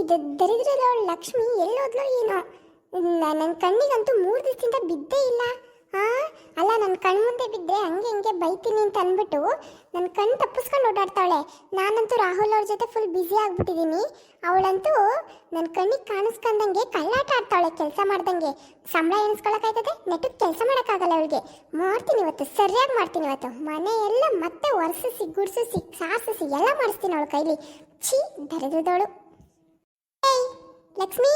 ಇದು ದರಿದ್ರದವಳು ಲಕ್ಷ್ಮಿ ಎಲ್ಲೋದ್ಲೋ ಏನೋ? ನನ್ನ ಕಣ್ಣಿಗಂತೂ ಮೂರು ದಿವಸದಿಂದ ಬಿದ್ದೇ ಇಲ್ಲ. ಹಾ ಅಲ್ಲ ನನ್ನ ಕಣ್ ಮುಂದೆ ಬಿದ್ದರೆ ಹಂಗೆ ಹಿಂಗೆ ಬೈತೀನಿ ಅಂತ ಅಂದ್ಬಿಟ್ಟು ನನ್ನ ಕಣ್ಣು ತಪ್ಪಿಸ್ಕೊಂಡು ಓಡಾಡ್ತಾಳೆ. ನಾನಂತೂ ರಾಹುಲ್ ಅವ್ರ ಜೊತೆ ಫುಲ್ ಬ್ಯುಸಿ ಆಗಿಬಿಟ್ಟಿದ್ದೀನಿ. ಅವಳಂತೂ ನನ್ನ ಕಣ್ಣಿಗೆ ಕಾಣಿಸ್ಕೊಂಡಂಗೆ ಕಳ್ಳಾಟ ಆಡ್ತಾಳೆ ಕೆಲಸ ಮಾಡ್ದಂಗೆ. ಸಂಬಳ ಎಣಿಸ್ಕೊಳಕ್ಕಾಯ್ತದೆ? ನೆಟ್ಟಗೆ ಕೆಲಸ ಮಾಡೋಕ್ಕಾಗಲ್ಲ ಅವಳಿಗೆ. ಮಾಡ್ತೀನಿ ಇವತ್ತು, ಸರಿಯಾಗಿ ಮಾಡ್ತೀನಿ ಇವತ್ತು. ಮನೆಯೆಲ್ಲ ಮತ್ತೆ ಒರೆಸಿಸಿ, ಗುಡ್ಸಿಸಿ ಸಾಸಿಸಿ ಎಲ್ಲ ಮಾಡಿಸ್ತೀನಿ ಅವಳ ಕೈಲಿ. ಛೀ, ದರಿದ್ರದವಳು. ಏಯ್ ಲಕ್ಷ್ಮಿ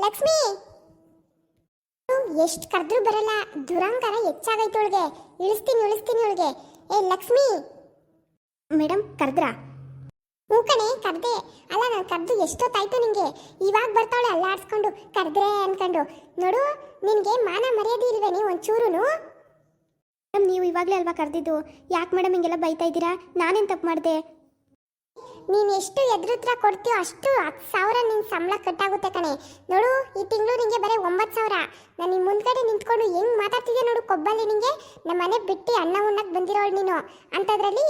ಲಕ್ಷ್ಮಿ. ಎಷ್ಟು ಕರೆದ್ರು ಬರಲ್ಲ. ದುರಂಕಾರ ಹೆಚ್ಚಾಗೈತೆ ಅವಳಿಗೆ. ಇಳಿಸ್ತೀನಿ ಇಳಿಸ್ತೀನಿ ಅವಳಿಗೆ. ಏ, ಲಕ್ಷ್ಮಿ. ಮೇಡಮ್ ಕರೆದ್ರಾ? ಹ್ಞೂ ಕಣೆ, ಕರೆದೆ. ಅಲ್ಲ, ನಾನು ಕರೆದು ಎಷ್ಟೊತ್ತಾಯ್ತು ನಿಂಗೆ? ಇವಾಗ ಬರ್ತಾವಳೆ ಅಲ್ಲಾಡ್ಸ್ಕೊಂಡು ಕರೆದ್ರೆ ಅನ್ಕೊಂಡು. ನೋಡು, ನಿನಗೆ ಮಾನ ಮರ್ಯಾದೆ ಇಲ್ವೇ ನೀವು ಒಂಚೂರು ಮೇಡಮ್ ನೀವು ಇವಾಗಲೇ ಅಲ್ವಾ ಕರೆದಿದ್ದು? ಯಾಕೆ ಮೇಡಮ್ ಹಿಂಗೆಲ್ಲ ಬೈತಾ ಇದ್ದೀರಾ? ನಾನೇನು ತಪ್ಪು ಮಾಡಿದೆ? ನೀನು ಎಷ್ಟು ಎದುರುತ್ರ ಕೊಡ್ತೀಯೋ ಅಷ್ಟು ಹತ್ತು ಸಾವಿರ ನಿನ್ನ ಸಂಬಳ ಕಟ್ಟಾಗುತ್ತೆ ಕಣೆ. ನೋಡು, ಈ ತಿಂಗಳು ನಿಂಗೆ ಬರೀ ಒಂಬತ್ತು ಸಾವಿರ. ನಾನು ನಿನ್ನ ಮುಂದ್ಗಡೆ ನಿಂತ್ಕೊಂಡು ಹೆಂಗೆ ಮಾತಾಡ್ತಿದ್ದೆ ನೋಡು ಕೊಬ್ಬಲ್ಲಿ ನಿಂಗೆ. ನಮ್ಮ ಮನೆ ಬಿಟ್ಟು ಅನ್ನ ಉಣ್ಣಕ್ಕೆ ಬಂದಿರೋಳು ನೀನು. ಅಂಥದ್ರಲ್ಲಿ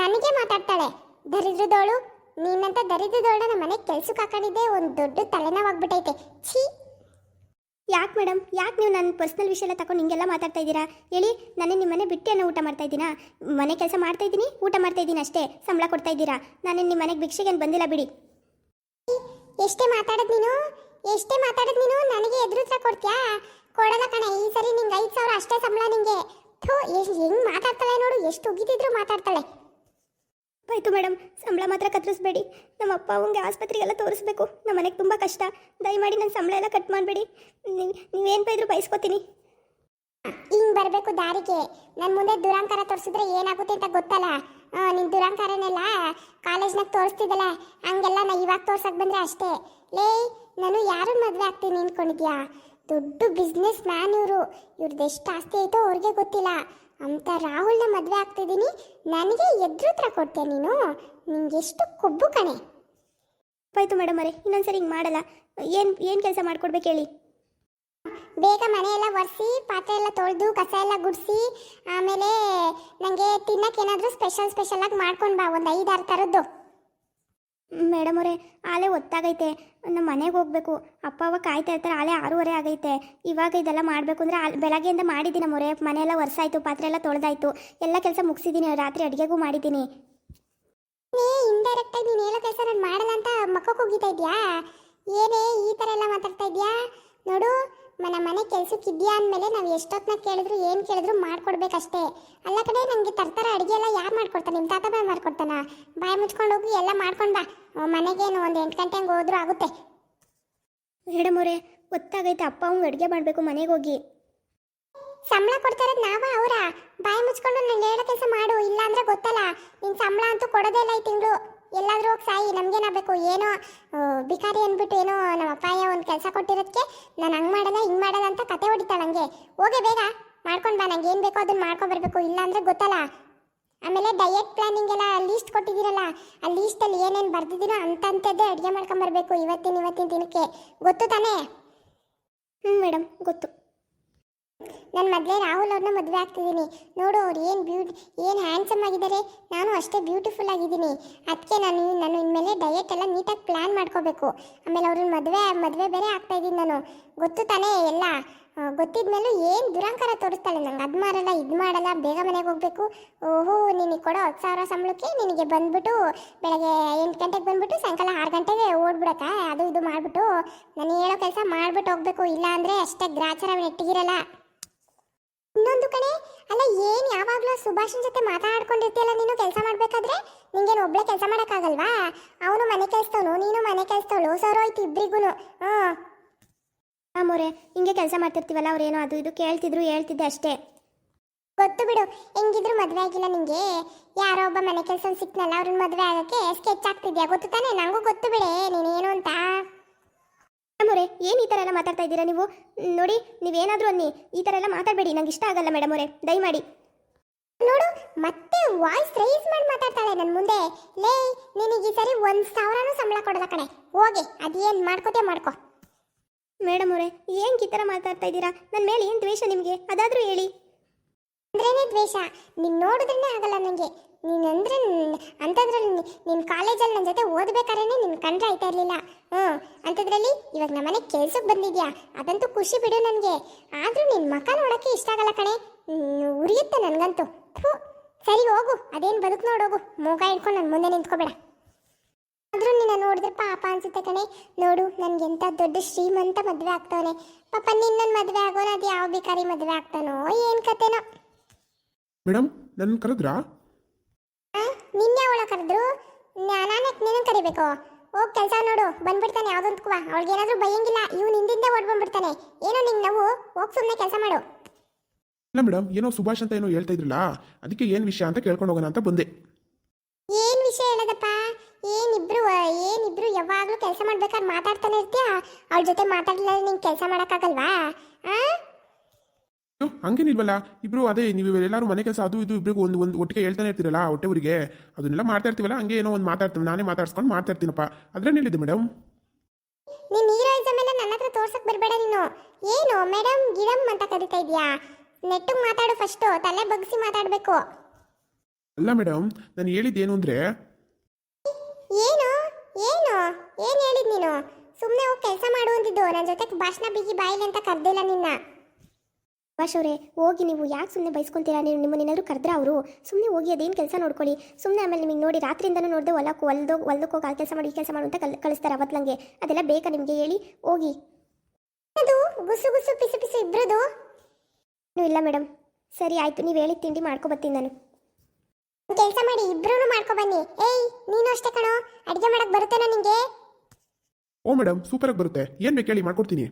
ನನಗೆ ಮಾತಾಡ್ತಾಳೆ. ದರಿದ್ರದವಳು ನೀನಂತ ದರಿದ್ರದೋಳು ನಮ್ಮ ಮನೆ ಕೆಲ್ಸಕ್ಕೆ ಹಾಕೊಂಡಿದ್ದೆ, ಒಂದು ದೊಡ್ಡ ತಲೆನೋವಾಗ್ಬಿಟ್ಟೈತೆ ಛೀ. ಯಾಕೆ ಮೇಡಮ್ ಯಾಕೆ ನೀವು ನನ್ನ ಪರ್ಸ್ನಲ್ ವಿಷಯ ಎಲ್ಲ ತಗೊಂಡು ಹಿಂಗೆಲ್ಲ ಮಾತಾಡ್ತಾ ಇದ್ದೀರಾ? ಹೇಳಿ, ನಾನೇ ನಿಮ್ಮ ಮನೆ ಬಿಟ್ಟು ಏನೋ ಊಟ ಮಾಡ್ತಾ ಇದ್ದೀನಾ? ಮನೆ ಕೆಲಸ ಮಾಡ್ತಾ ಇದ್ದೀನಿ, ಊಟ ಮಾಡ್ತಾ ಇದ್ದೀನಿ ಅಷ್ಟೇ, ಸಂಬಳ ಕೊಡ್ತಾ ಇದ್ದೀರಾ? ನಾನೇ ನಿಮ್ಮ ಮನೆಗೆ ಭಿಕ್ಷೆಗೆ ಬಂದಿಲ್ಲ ಬಿಡಿ. ಎಷ್ಟೇ ಮಾತಾಡೋದು ನೀನು? ಎಷ್ಟೇ ಮಾತಾಡೋದು ನೀನು? ನನಗೆ ಎದುರುತ್ರ ಕೊಡ್ತೀಯಾ? ಕೊಡಲ್ಲ ಕಣ, ಈ ಸರಿ ನಿಂಗೆ ಐದು ಸಾವಿರ ಅಷ್ಟೇ ಸಂಬಳ ನಿಂಗೆ. ಥೂ, ಎಷ್ಟು ಹೆಂಗ್ ಮಾತಾಡ್ತಾಳೆ ನೋಡು, ಎಷ್ಟು ಉಗಿದಿದ್ರು ಮಾತಾಡ್ತಾಳೆ. ಆಯಿತು ಮೇಡಮ್, ಸಂಬಳ ಮಾತ್ರ ಕತ್ತರಿಸ್ಬೇಡಿ ನಮ್ಮ ಅಪ್ಪ ಅವಂಗೆ ಆಸ್ಪತ್ರೆಗೆಲ್ಲ ತೋರಿಸ್ಬೇಕು. ನಮ್ಮ ಮನೆಗೆ ತುಂಬ ಕಷ್ಟ. ದಯಮಾಡಿ ನನ್ನ ಸಂಬಳ ಎಲ್ಲ ಕಟ್ ಮಾಡಬೇಡಿ. ನೀವು, ನೀವೇನು ಬೈದ್ರು ಬಯಸ್ಕೋತೀನಿ ಹಿಂಗೆ ಬರಬೇಕು ದಾರಿಗೆ. ನನ್ನ ಮುಂದೆ ದುರಾಂಕಾರ ತೋರಿಸಿದ್ರೆ ಏನಾಗುತ್ತೆ ಅಂತ ಗೊತ್ತಲ್ಲ? ನಿನ್ನ ನಿನ್ ದುರಾಂಕಾರನೆಲ್ಲ ಕಾಲೇಜ್ನಾಗ ತೋರಿಸ್ತಿದ್ದಲ್ಲ ಹಂಗೆಲ್ಲ ನಾ ಇವಾಗ ತೋರ್ಸಕ್ ಬಂದ್ರೆ ಅಷ್ಟೇ. ಲೇ, ನಾನು ಯಾರು ಮದುವೆ ಆಗ್ತೀನಿ ಅನ್ಕೊಂಡಿದ್ಯಾ? ದೊಡ್ಡ ಬಿಸ್ನೆಸ್ ಮ್ಯಾನ್ ಇವರು. ಇವ್ರದ್ದು ಎಷ್ಟು ಆಸ್ತಿ ಐತೋ ಅವ್ರಿಗೆ ಗೊತ್ತಿಲ್ಲ. ಅಂತ ರಾಹುಲ್ನ ಮದುವೆ ಆಗ್ತಿದ್ದೀನಿ. ನನಗೆ ಎದುರುತ್ರ ಕೊಡ್ತೀಯ ನೀನು? ನಿಂಗೆ ಎಷ್ಟು ಕೊಬ್ಬು ಕಣೆ. ಹೋಯ್ತು ಮೇಡಮ್ ಅವರೇ ಇನ್ನೊಂದ್ಸರಿ ಹಿಂಗೆ ಮಾಡಲ್ಲ. ಏನು ಏನು ಕೆಲಸ ಮಾಡ್ಕೊಡ್ಬೇಕು ಹೇಳಿ? ಬೇಗ ಮನೆ ಎಲ್ಲ ಒರೆಸಿ ಪಾತ್ರೆ ಎಲ್ಲ ತೊಳೆದು ಕಸ ಎಲ್ಲ ಗುಡಿಸಿ ಆಮೇಲೆ ನನಗೆ ತಿನ್ನಕ್ಕೆ ಏನಾದರೂ ಸ್ಪೆಷಲ್ ಸ್ಪೆಷಲ್ ಆಗಿ ಮಾಡ್ಕೊಂಡು ಬಾ ಒಂದು ಐದಾರು ಥರದ್ದು. ಮೇಡಮ್ ಅವರೇ, ಆಲೆ ಒತ್ತಾಗೈತೆ. ನಮ್ಮ ಮನೆಗೆ ಹೋಗ್ಬೇಕು. ಅಪ್ಪ ಅವ ಕಾಯ್ತಾ ಇರ್ತಾರೆ. ಆಲೆ ಆರೂವರೆ ಆಗೈತೆ. ಇವಾಗ ಇದೆಲ್ಲ ಮಾಡಬೇಕು ಅಂದರೆ ಆಲ್, ಬೆಳಗ್ಗೆಯಿಂದ ಮಾಡಿದ್ದೀನಿ ಮೊರೆ. ಮನೆಯೆಲ್ಲ ಒರೆಸಾಯ್ತು ಪಾತ್ರೆ ಎಲ್ಲ ತೊಳೆದಾಯ್ತು. ಎಲ್ಲ ಕೆಲಸ ಮುಗಿಸಿದ್ದೀನಿ. ರಾತ್ರಿ ಅಡುಗೆಗೂ ಮಾಡಿದ್ದೀನಿ. ನೀ ಇಂಡೈರೆಕ್ಟ್ ಆಗಿ ನೀನು ಹೇಳೋ ಕೆಲಸ ನಾನು ಮಾಡಲ್ಲ ಅಂತ ಮಕ್ಕಕ್ಕೆ ಹೋಗಿತಾ ಇದೆಯಾ ಏನೇ ಈ ಥರ ಎಲ್ಲ ಮಾತಾಡ್ತಾ ಇದೆಯಾ? ನೋಡು మన ಮನೆ ಕೆಲ್ಸಕ್ಕೆ ಇದೆಯಾ ಅಂದಮೇಲೆ ನಾವು ಎಷ್ಟೊತ್ತನ್ನ ಕೇಳಿದ್ರು ಏನು ಕೇಳಿದ್ರು ಮಾಡ್ಕೊಡ್ಬೇಕಷ್ಟೇ. ಅಲ್ಲ ಕಡೆ ನನಗೆ ತರ್ತಾರ ಅಡುಗೆ ಎಲ್ಲ ಯಾರು ಮಾಡ್ಕೊಡ್ತಾನೆ? ನಿಮ್ಮ ತಾತ ಬಾಯ್ ಮಾಡ್ಕೊಡ್ತಾನ? ಬಾಯಿ ಮುಚ್ಕೊಂಡು ಹೋಗಿ ಎಲ್ಲ ಮಾಡ್ಕೊಂಡು ಬಾ. ಮನೆಗೇನು ಒಂದು ಎಂಟು ಗಂಟೆ ಹಂಗೆ ಹೋದ್ರೂ ಆಗುತ್ತೆ. ಮೇಡಮ್ ಗೊತ್ತಾಗೈತೆ ಅಪ್ಪ ಅವ್ಗೆ ಅಡುಗೆ ಮಾಡಬೇಕು ಮನೆಗೆ ಹೋಗಿ. ಸಂಬಳ ಕೊಡ್ತಾ ಇರೋದು ನಾವ ಅವರ? ಬಾಯಿ ಮುಚ್ಕೊಂಡು ನಾನು ಹೇಳೋ ಕೆಲಸ ಮಾಡು ಇಲ್ಲ ಅಂದ್ರೆ ಗೊತ್ತಲ್ಲ. ನಿನ್ನ ಸಂಬಳ ಅಂತೂ ಕೊಡೋದೇ ಇಲ್ಲ ಈ ತಿಂಗಳು. ಎಲ್ಲಾದ್ರೂ ಹೋಗಿ ಸಾಯಿ, ನಮ್ಗೇನಾಗಬೇಕು? ಏನೋ ಬಿಕಾರಿ ಅಂದ್ಬಿಟ್ಟು ಏನೋ ನಮ್ಮ ಅಪ್ಪಾಯ ಒಂದು ಕೆಲಸ ಕೊಟ್ಟಿರೋದಕ್ಕೆ ನಾನು ಹಂಗೆ ಮಾಡಲ್ಲ, ಹಿಂಗೆ ಮಾಡಲ್ಲ ಅಂತ ಕತೆ ಹೊಡಿತಾಳೆ ಹಂಗೆ. ಹೋಗೆ ಬೇಗ, ಮಾಡ್ಕೊಂಡು ಬಾ, ನಂಗೆ ಏನು ಬೇಕೋ ಅದನ್ನು ಇಲ್ಲ ಅಂದ್ರೆ ಗೊತ್ತಲ್ಲ. ಆಮೇಲೆ ಡಯಟ್ ಪ್ಲಾನಿಂಗ್ ಎಲ್ಲ ಲೀಸ್ಟ್ ಕೊಟ್ಟಿದ್ದೀರಲ್ಲ, ಆ ಲೀಸ್ಟಲ್ಲಿ ಏನೇನು ಬರ್ದಿದ್ದೀರೋ ಅಂತಂಥದ್ದೇ ಅಡುಗೆ ಮಾಡ್ಕೊಂಬರ್ಬೇಕು ಇವತ್ತಿನ ಇವತ್ತಿನ ದಿನಕ್ಕೆ. ಗೊತ್ತು ತಾನೇ? ಹ್ಞೂ ಮೇಡಮ್ ಗೊತ್ತು. ನಾನು ಮೊದಲೇ ರಾಹುಲ್ ಅವ್ರನ್ನ ಮದುವೆ ಆಗ್ತಿದ್ದೀನಿ ನೋಡು ಅವ್ರು ಏನು ಬ್ಯೂಟಿ, ಏನು ಹ್ಯಾಂಡ್ಸಮ್ ಆಗಿದ್ದಾರೆ ನಾನು ಅಷ್ಟೇ ಬ್ಯೂಟಿಫುಲ್ ಆಗಿದ್ದೀನಿ. ಅದಕ್ಕೆ ನಾನು ನಾನು ಇನ್ಮೇಲೆ ಡಯಟ್ ಎಲ್ಲ ನೀಟಾಗಿ ಪ್ಲ್ಯಾನ್ ಮಾಡ್ಕೋಬೇಕು. ಆಮೇಲೆ ಅವ್ರನ್ನ ಮದುವೆ ಮದುವೆ ಬೇರೆ ಆಗ್ತಾ ಇದ್ದೀನಿ ನಾನು. ಗೊತ್ತು ತಾನೇ ಎಲ್ಲ. ಗೊತ್ತಿದ್ಮೇಲೂ ಏನು ದುರಂಕಾರ ತೋರಿಸ್ತಾಳೆ. ನಂಗೆ ಅದು ಮಾಡಲ್ಲ, ಇದು ಮಾಡಲ್ಲ, ಬೇಗ ಮನೆಗೆ ಹೋಗಬೇಕು. ಓಹೋ, ನಿನಗೆ ಕೊಡೋ ಹತ್ತು ಸಾವಿರ ಸಂಬಳಕ್ಕೆ ನಿನಗೆ ಬಂದ್ಬಿಟ್ಟು ಬೆಳಗ್ಗೆ ಎಂಟು ಗಂಟೆಗೆ ಬಂದ್ಬಿಟ್ಟು ಸಾಯಂಕಾಲ ಆರು ಗಂಟೆಗೆ ಓಡ್ಬಿಡಕ್ಕ ಅದು ಇದು ಮಾಡಿಬಿಟ್ಟು. ನಾನು ಹೇಳೋ ಕೆಲಸ ಮಾಡ್ಬಿಟ್ಟು ಹೋಗಬೇಕು. ಇಲ್ಲ ಅಂದರೆ ಅಷ್ಟೇ ಗ್ರಾಚಾರ ನೆಟ್ಟಿಗಿರಲ್ಲ ಇನ್ನೊಂದು ಕಣೆ ಅಲ್ಲ ಏನ್ ಯಾವಾಗ್ಲೂ ಸುಭಾಷನ್ ಜೊತೆ ಮಾತಾಡ್ಕೊಂಡಿರ್ತೀಯಲ್ಲ, ನೀನು ಕೆಲಸ ಮಾಡ್ಬೇಕಾದ್ರೆ? ನಿಂಗೇನು ಒಬ್ಳೆ ಕೆಲಸ ಮಾಡೋಕ್ಕಾಗಲ್ವಾ? ಅವನು ಮನೆ ಕೆಲಸದವನು, ನೀನು ಮನೆ ಕೆಲ್ಸದವಳು, ಸರೋಯ್ತು ಹ್ಮ್ ಹಾಂ. ಮೊರೆ ಹಿಂಗೆ ಕೆಲಸ ಮಾಡ್ತಿರ್ತೀವಲ್ಲ, ಅವ್ರೇನೋ ಅದು ಇದು ಕೇಳ್ತಿದ್ರು, ಹೇಳ್ತಿದ್ದೆ ಅಷ್ಟೇ. ಗೊತ್ತು ಬಿಡು, ಹೆಂಗಿದ್ರು ಮದುವೆ ಆಗಿಲ್ಲ ನಿಂಗೆ. ಯಾರೋ ಒಬ್ಬ ಮನೆ ಕೆಲಸ ಸಿಕ್ನಲ್ಲ ಅವ್ರನ್ನ ಮದುವೆ ಆಗಕ್ಕೆ ಸ್ಕೆಚ್ ಆಗ್ತಿದ್ಯಾ ಗೊತ್ತು ತಾನೇ? ನಂಗೂ ಗೊತ್ತು ಬಿಡೆ, ನೀನೇನು ಅಂತ. ಮೇಡಮ್ ಅವರೇ ಏನು ಈ ಥರ ಎಲ್ಲ ಮಾತಾಡ್ತಾ ಇದ್ದೀರಾ ನೀವು? ನೋಡಿ, ನೀವೇನಾದರೂ ಅನ್ನಿ, ಈ ಥರ ಎಲ್ಲ ಮಾತಾಡಬೇಡಿ ನಂಗೆ ಇಷ್ಟ ಆಗಲ್ಲ ಮೇಡಮ್ ಅವರೇ ದಯಮಾಡಿ. ನೋಡು ಮತ್ತೆ ವಾಯ್ಸ್ ರೈಸ್ ಮಾಡಿ ಮಾತಾಡ್ತಾಳೆ ನನ್ನ ಮುಂದೆ. ಲೇ ನಿನಗೆ ಈ ಸರಿ ಒಂದು ಸಾವಿರನೂ ಸಂಬಳ ಕೊಡಲ್ಲ ಕಣೆ. ಹೋಗಿ ಅದೇನ್ ಮಾಡ್ಕೋತೆ ಮಾಡ್ಕೋ. ಮೇಡಮ್ ಅವರೇ ಏನು ಈ ಥರ ಮಾತಾಡ್ತಾ ಇದ್ದೀರಾ? ನನ್ನ ಮೇಲೆ ಏನು ದ್ವೇಷ ನಿಮಗೆ? ಅದಾದರೂ ಹೇಳಿ. ಅಂದ್ರೇನೆ ದ್ವೇಷ. ನೀನು ನೋಡಿದ್ರೇನೆ ಆಗಲ್ಲ ನಂಗೆ. ನೀನಂದ್ರೆ ಅಂಥದ್ರಲ್ಲಿ ನಿನ್ನ ಕಾಲೇಜಲ್ಲಿ ನನ್ನ ಜೊತೆ ಓದ್ಬೇಕಾದ್ರೆ ನಿನ್ನ ಕಂಡ್ರೆ ಆಯ್ತಾ ಇರಲಿಲ್ಲ. ಹ್ಞೂ ಅಂಥದ್ರಲ್ಲಿ ಇವಾಗ ನಮ್ಮನೆ ಕೆಲ್ಸಕ್ಕೆ ಬಂದಿದ್ಯಾ? ಅದಂತೂ ಖುಷಿ ಬಿಡು ನನಗೆ. ಆದರೂ ನಿನ್ನ ಮಕ ನೋಡೋಕ್ಕೆ ಇಷ್ಟ ಆಗಲ್ಲ ಕಣೆ. ಉರಿಯುತ್ತೆ ನನಗಂತೂ. ಸರಿ ಹೋಗು ಅದೇನು ಬದುಕು ನೋಡೋಗು ಮೂಗ ಹಿಡ್ಕೊಂಡು ನನ್ನ ಮುಂದೆ ನಿಂತ್ಕೋಬೇಡ. ಆದರೂ ನಿನ್ನ ನೋಡಿದ್ರೆ ಪಾಪ ಅನ್ಸುತ್ತೆ ಕಣೆ. ನೋಡು ನನಗೆ ಎಂತ ದೊಡ್ಡ ಶ್ರೀಮಂತ ಮದುವೆ ಆಗ್ತಾವನೆ. ಪಾಪ ನಿನ್ನ ಮದುವೆ ಆಗೋನ ಅದು ಯಾವ ಬೇಕಾರಿ ಮದುವೆ ಆಗ್ತಾನೋ ಏನು ಕತೆನೋ. ಮೇಡಮ್ ನನ್ನ ಕರೆದ್ರಾ? ನಿನ್ನೆ ಅವಳ ಕರೆದ್ರು? ನಾನೇ ನಿನ್ನ ಕರಿಬೇಕು? ಹೋಗ್ ಕೆಲಸ ನೋಡು ಬಂದ್ಬಿಡ್ತಾನೆ ಯಾವುದಂತ ಅವಳಿಗೆ ಏನಾದರೂ ಬಯ್ಯಂಗಿಲ್ಲ ಇವು ನಿಂದಿಂದೆ ಓಡ್ ಬಂದ್ಬಿಡ್ತಾನೆ. ಏನೋ ನಿಂಗೆ ನಾವು ಹೋಗಿ ಸುಮ್ಮನೆ ಕೆಲಸ ಮಾಡು. ಇಲ್ಲ ಮೇಡಮ್ ಏನೋ ಸುಭಾಷ್ ಅಂತ ಏನೋ ಹೇಳ್ತಾ ಇದ್ರಲ್ಲ ಅದಕ್ಕೆ ಏನು ವಿಷಯ ಅಂತ ಕೇಳ್ಕೊಂಡು ಹೋಗೋಣ ಅಂತ ಬಂದೆ. ಏನ್ ವಿಷಯ ಹೇಳದಪ್ಪ? ಏನಿಬ್ರು ಏನಿಬ್ರು ಯಾವಾಗ್ಲೂ ಕೆಲಸ ಮಾಡ್ಬೇಕಾದ್ರೆ ಮಾತಾಡ್ತಾನೆ ಇರ್ತೀಯ? ಅವ್ರ ಜೊತೆ ಮಾತಾಡಲಿಲ್ಲ ನಿಂಗೆ ಕೆಲಸ ಮಾಡಕ್ಕಾಗಲ್ವಾ? ಆ? ಅಯ್ಯೋ, ಹಂಗೇನಿಲ್ವಲ್ಲ ಇಬ್ರು ಅದೇ ನೀವು ಎಲ್ಲರೂ ಮನೆ ಕೆಲಸ ಅದು ಇದು ಇಬ್ರಿಗೂ ಒಂದು ಒಂದು ಒಟ್ಟಿಗೆ ಹೇಳ್ತಾನೆ ಇರ್ತೀರಲ್ಲ ಹೊಟ್ಟೆವರಿಗೆ ಅದನ್ನೆಲ್ಲ ಮಾಡ್ತಾ ಇರ್ತೀವಲ್ಲ ಹಂಗೆ ಏನೋ ಒಂದು ಮಾತಾಡ್ತೀವಿ ನಾನೇ ಮಾತಾಡ್ಸ್ಕೊಂಡು ಮಾತಾಡ್ತೀನಪ್ಪ ಅದ್ರೇನು ಹೇಳಿದ್ದೆ ಮೇಡಮ್ ನೀನ್ ಹೀರೋಯಿಸಮ್ ಎಲ್ಲ ನನ್ನ ಹತ್ರ ತೋರ್ಸಕ್ ಬರ್ಬೇಡ ನೀನು. ಏನು ಮೇಡಮ್ ಗಿಡಮ್ ಅಂತ ಕರಿತಾ ಇದೀಯಾ? ನೆಟ್ಟಿಗೆ ಮಾತಾಡು ಫಸ್ಟು ತಲೆ ಬಗ್ಸಿ ಮಾತಾಡಬೇಕು. ಅಲ್ಲ ಮೇಡಮ್ ನಾನು ಹೇಳಿದ್ದೇನು ಅಂದರೆ ಏನು? ಏನು? ಏನು ಹೇಳಿದ್ ನೀನು? ಸುಮ್ಮನೆ ಹೋಗಿ ಕೆಲಸ ಮಾಡು ಅಂತಿದ್ದು ನನ್ನ ಜೊತೆಗೆ ಭಾಷಣ ಬಿಗಿ ಬಾಯಿಲಿ ಅಂತ ಕರೆದಿಲ್ಲ ನಿನ್ನ. ಅವರೇ ಹೋಗಿ ನೀವು ಯಾಕೆ ಸುಮ್ಮನೆ ಬಯಸ್ಕೊಂತೀರಾ ನೀವು ಏನಾದರೂ ಕರೆದ್ರೆ ಅವರು. ಸುಮ್ಮನೆ ಹೋಗಿ ಅದೇನು ಕೆಲಸ ನೋಡ್ಕೊಳ್ಳಿ. ಸುಮ್ಮನೆ ಆಮೇಲೆ ನಿಮಗೆ ನೋಡಿ ರಾತ್ರಿಯಿಂದನೂ ನೋಡಿದೆ ಹೊಲಕ್ಕೆ ಹೊಲ್ದೋ ಹೊಲ್ದಕ್ಕೆ ಹೋಗಿ ಆ ಕೆಲಸ ಮಾಡಿ ಈ ಕೆಲಸ ಮಾಡು ಅಂತ ಕಲ್ ಕಳಿಸ್ತಾರೆ ಅವತ್ತು ನನಗೆ ಅದೆಲ್ಲ ಬೇಕಾ ನಿಮಗೆ ಹೇಳಿ? ಹೋಗಿ. ಅದು ಗುಸು ಗುಸು ಪಿಸು ಪಿಸು ಇಬ್ರದು. ಇನ್ನೂ ಇಲ್ಲ ಮೇಡಮ್. ಸರಿ ಆಯಿತು. ನೀವು ಹೇಳಿದ ತಿಂಡಿ ಮಾಡ್ಕೊಬತ್ತೀನಿ ನಾನು. ಕೆಲಸ ಮಾಡಿ ಇಬ್ರು ಮಾಡ್ಕೊ ಬನ್ನಿ. ಏಯ್ ನೀನು ಅಷ್ಟೇ ಕಣೋ. ಅಡಿಗೆ ಮಾಡಕ್ ಬರುತ್ತೇನೋ ನಿಂಗೆ? ಓ ಮೇಡಮ್ ಆಗಿ ಬರುತ್ತೆ. ಏನು ಬೇಕು ಹೇಳಿ ಮಾಡ್ಕೊಡ್ತೀನಿ.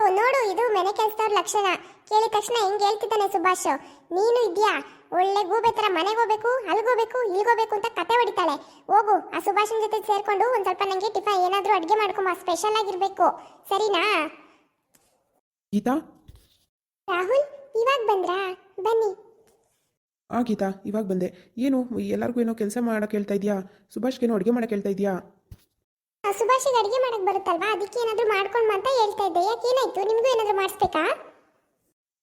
ಓ, ನೋಡು ಇದು ಮನೆ ಕೆಲಸದವ್ರ ಲಕ್ಷಣ. ಕೇಳಿದ ತಕ್ಷಣ ಹೆಂಗ್ ಹೇಳ್ತಿದ್ದಾನೆ ಸುಭಾಷ್. ನೀನು ಇದ್ಯಾ? ಒಳ್ಳೆ ಗೂಬೆ ತರ ಮನೆಗೆ ಹೋಗ್ಬೇಕು ಅಲ್ಗೋಬೇಕು ಇಲ್ಗೋಬೇಕು ಅಂತ ಕತೆ ಹೊಡಿತಾಳೆ. ಹೋಗು ಆ ಸುಭಾಷನ್ ಜೊತೆ ಸೇರ್ಕೊಂಡು ಒಂದ್ ಸ್ವಲ್ಪ ನಂಗೆ ಟಿಫನ್ ಏನಾದ್ರೂ ಅಡಿಗೆ ಮಾಡ್ಕೊಂಬ ಸ್ಪೆಷಲ್ ಆಗಿರ್ಬೇಕು. ಸರಿನಾ? ಗೀತಾ? ರಾಹುಲ್ ಇವಾಗ ಬಂದ್ರಾ? ಬನ್ನಿ. ಆ ಗೀತಾ ಇವಾಗ ಬಂದೆ. ಏನು ಎಲ್ಲರಿಗೂ ಏನೋ ಕೆಲಸ ಮಾಡಕ್ಕೆ ಹೇಳ್ತಾ ಇದೆಯಾ? ಸುಭಾಷ್ಗೇನೋ ಅಡುಗೆ ಮಾಡಕ್ಕೆ ಹೇಳ್ತಾ ಇದೆಯಾ? ಆ, ಸುಭಾಷಿಗೆ ಅಡಿಗೆ ಮಾಡಕ್ ಬರುತ್ತಲ್ವಾ? ಅದಕ್ಕೆ ಏನಾದ್ರೂ ಮಾಡ್ಕೊಂಡ್ ಅಂತ ಹೇಳ್ತಾ ಇದ್ದೆ. ಯಾಕೆ ಏನಾಯ್ತು? ನಿಮ್ಗೂ ಏನಾದ್ರೂ ಮಾಡಿಸ್ಬೇಕಾ?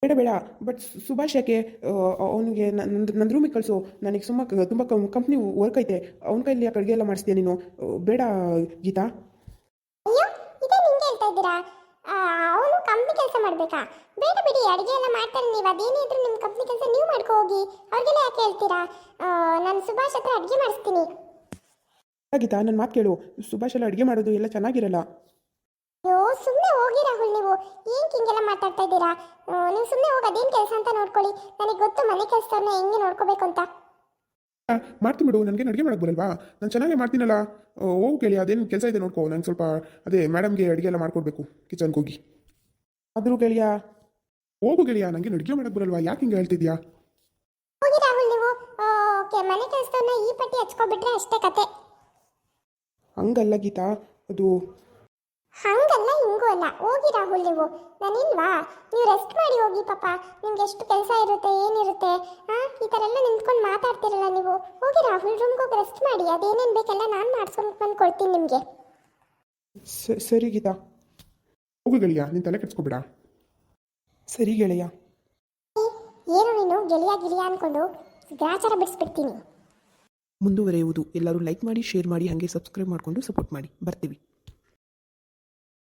ಬೇಡ ಬೇಡ. ಬಟ್ ಸುಭಾಷ್ ಯಾಕೆ ಅವನಿಗೆ ನಂದು ನನ್ನ ರೂಮಿಗೆ ಕಳಿಸು. ನನಗೆ ಸುಮ್ಮ ತುಂಬ ಕಂಪ್ನಿ ವರ್ಕ್ ಐತೆ. ಅವನ ಕೈಲಿ ಯಾಕೆ ಅಡುಗೆ ಎಲ್ಲ ಮಾಡಿಸ್ತೀಯ ನೀನು? ಆ, ಬೇಡ ಗೀತಾ. ಅಯ್ಯೋ ಇದೇ ನಿಂಗೆ ಹೇಳ್ತಾ ಇದ್ದೀರಾ? ಕಂಪ್ನಿ ಕೆಲಸ ಮಾಡ್ಬೇಕಾ? ಬೇಡ ಬಿಡಿ ಅಡಿಗೆ ಎಲ್ಲ ಮಾಡ್ತಾರೆ ನೀವು. ಅದೇನೇ ಇದ್ರು ನಿಮ್ಮ ಕಂಪ್ನಿ ಕೆಲಸ ನೀವು ಮಾಡ್ಕೊ ಹೋಗಿ. ಅವ್ರಿಗೆಲ್ಲ ಯಾಕೆ ಹೇಳ್ತೀರಾ? ನಾನು ಸುಭಾಷ್ ಹತ್ರ ಅಡಿಗೆ ಮಾಡಿಸ್ತೀನಿ. ಗೀತಾ ನನ್ನ ಮಾತು ಕೇಳು. ಸುಭಾಷ್ ಎಲ್ಲ ಅಡುಗೆ ಮಾಡೋದು ಎಲ್ಲ ಚೆನ್ನಾಗಿರಲ್ಲ? ಅಯ್ಯೋ ಸುಮ್ಮನೆ ಹೋಗಿ ರಾಹುಲ್ ನೀವು. ಏನು ಹಿಂಗೆಲ್ಲ ಮಾತಾಡ್ತಾ ಇದ್ದೀರಾ? ನೀವು ಸುಮ್ಮನೆ ಹೋಗಿ ಅದೇನು ಕೆಲಸ ಅಂತ ನೋಡ್ಕೊಳ್ಳಿ. ನನಗೆ ಗೊತ್ತು ಮನೆ ಕೆಲಸವ್ರನ್ನ ಹೆಂಗೆ ನೋಡ್ಕೋಬೇಕು ಅಂತ. ಮಾಡ್ತೀನಿ ಬಿಡು. ನನಗೆ ಅಡುಗೆ ಮಾಡಕ್ಕೆ ಬರಲ್ವಾ? ನಾನು ಚೆನ್ನಾಗೇ ಮಾಡ್ತೀನಲ್ಲ. ಹೋಗು ಕೇಳಿ ಅದೇನು ಕೆಲಸ ಇದೆ ನೋಡ್ಕೋ. ನಂಗೆ ಸ್ವಲ್ಪ ಅದೇ ಮೇಡಮ್ಗೆ ಅಡುಗೆ ಎಲ್ಲ ಮಾಡ್ಕೊಡ್ಬೇಕು ಕಿಚನ್ಗೆ ಹೋಗಿ. ಆದರೂ ಗೆಳೆಯ ಹೋಗು ಗೆಳೆಯ ನನಗೆ ನಡಿಗೆ ಮಾಡಕ್ಕೆ ಬರಲ್ವಾ? ಯಾಕೆ ಹಿಂಗೆ ಹೇಳ್ತಿದ್ಯಾ? ಹೋಗಿ ರಾಹುಲ್ ನೀವು ಓಕೆ ಮನೆ ಕೆಲಸವನ್ನ ಈ ಪಟ್ಟಿ ಹಚ್ಕೊಬಿಟ್ರೆ ಅಷ್ಟೇ ಕತೆ. ಹಂಗಲ್ಲ ಗೀತಾ ಅದು ಹಂಗಲ್ಲ ಹಿಂಗೂ ಅಲ್ಲ. ಹೋಗಿ ರಾಹುಲ್ ನೀವು. ನಾನಿಲ್ವಾ? ನೀವು ರೆಸ್ಟ್ ಮಾಡಿ ಹೋಗಿ ಪಾಪ. ನಿಮ್ಗೆ ಎಷ್ಟು ಕೆಲಸ ಇರುತ್ತೆ ಏನಿರುತ್ತೆ ಆ? ಈ ಥರ ಎಲ್ಲ ನಿಂತ್ಕೊಂಡು ಮಾತಾಡ್ತಿರಲ್ಲ ನೀವು. ಹೋಗಿ ರಾಹುಲ್ ರೂಮ್ಗೆ ಹೋಗಿ ರೆಸ್ಟ್ ಮಾಡಿ. ಅದೇನೇನು ಬೇಕೆಲ್ಲ ನಾನು ಮಾಡ್ಸ್ಕೊಂಡು ಬಂದು ಕೊಡ್ತೀನಿ ನಿಮಗೆ. ಸ- ಸರಿ ಗೀತಾ. ಹೋಗು ಗೆಳೆಯ ನೀನು ತಲೆ ಕೆಡ್ಸ್ಕೊಬೇಡ. ಸರಿ ಗೆಳೆಯ. ಏನು ನೀನು ಗೆಳೆಯ ಗಿಳಿಯ ಅಂದ್ಕೊಂಡು ಗ್ರಾಚಾರ ಬಿಡಿಸ್ಬಿಡ್ತೀನಿ. ಮುಂದುವರೆಯುವುದು. ಎಲ್ಲರೂ ಲೈಕ್ ಮಾಡಿ ಶೇರ್ ಮಾಡಿ ಹಾಗೆ ಸಬ್ಸ್ಕ್ರೈಬ್ ಮಾಡಿಕೊಂಡು ಸಪೋರ್ಟ್ ಮಾಡಿ. ಬರ್ತೀವಿ.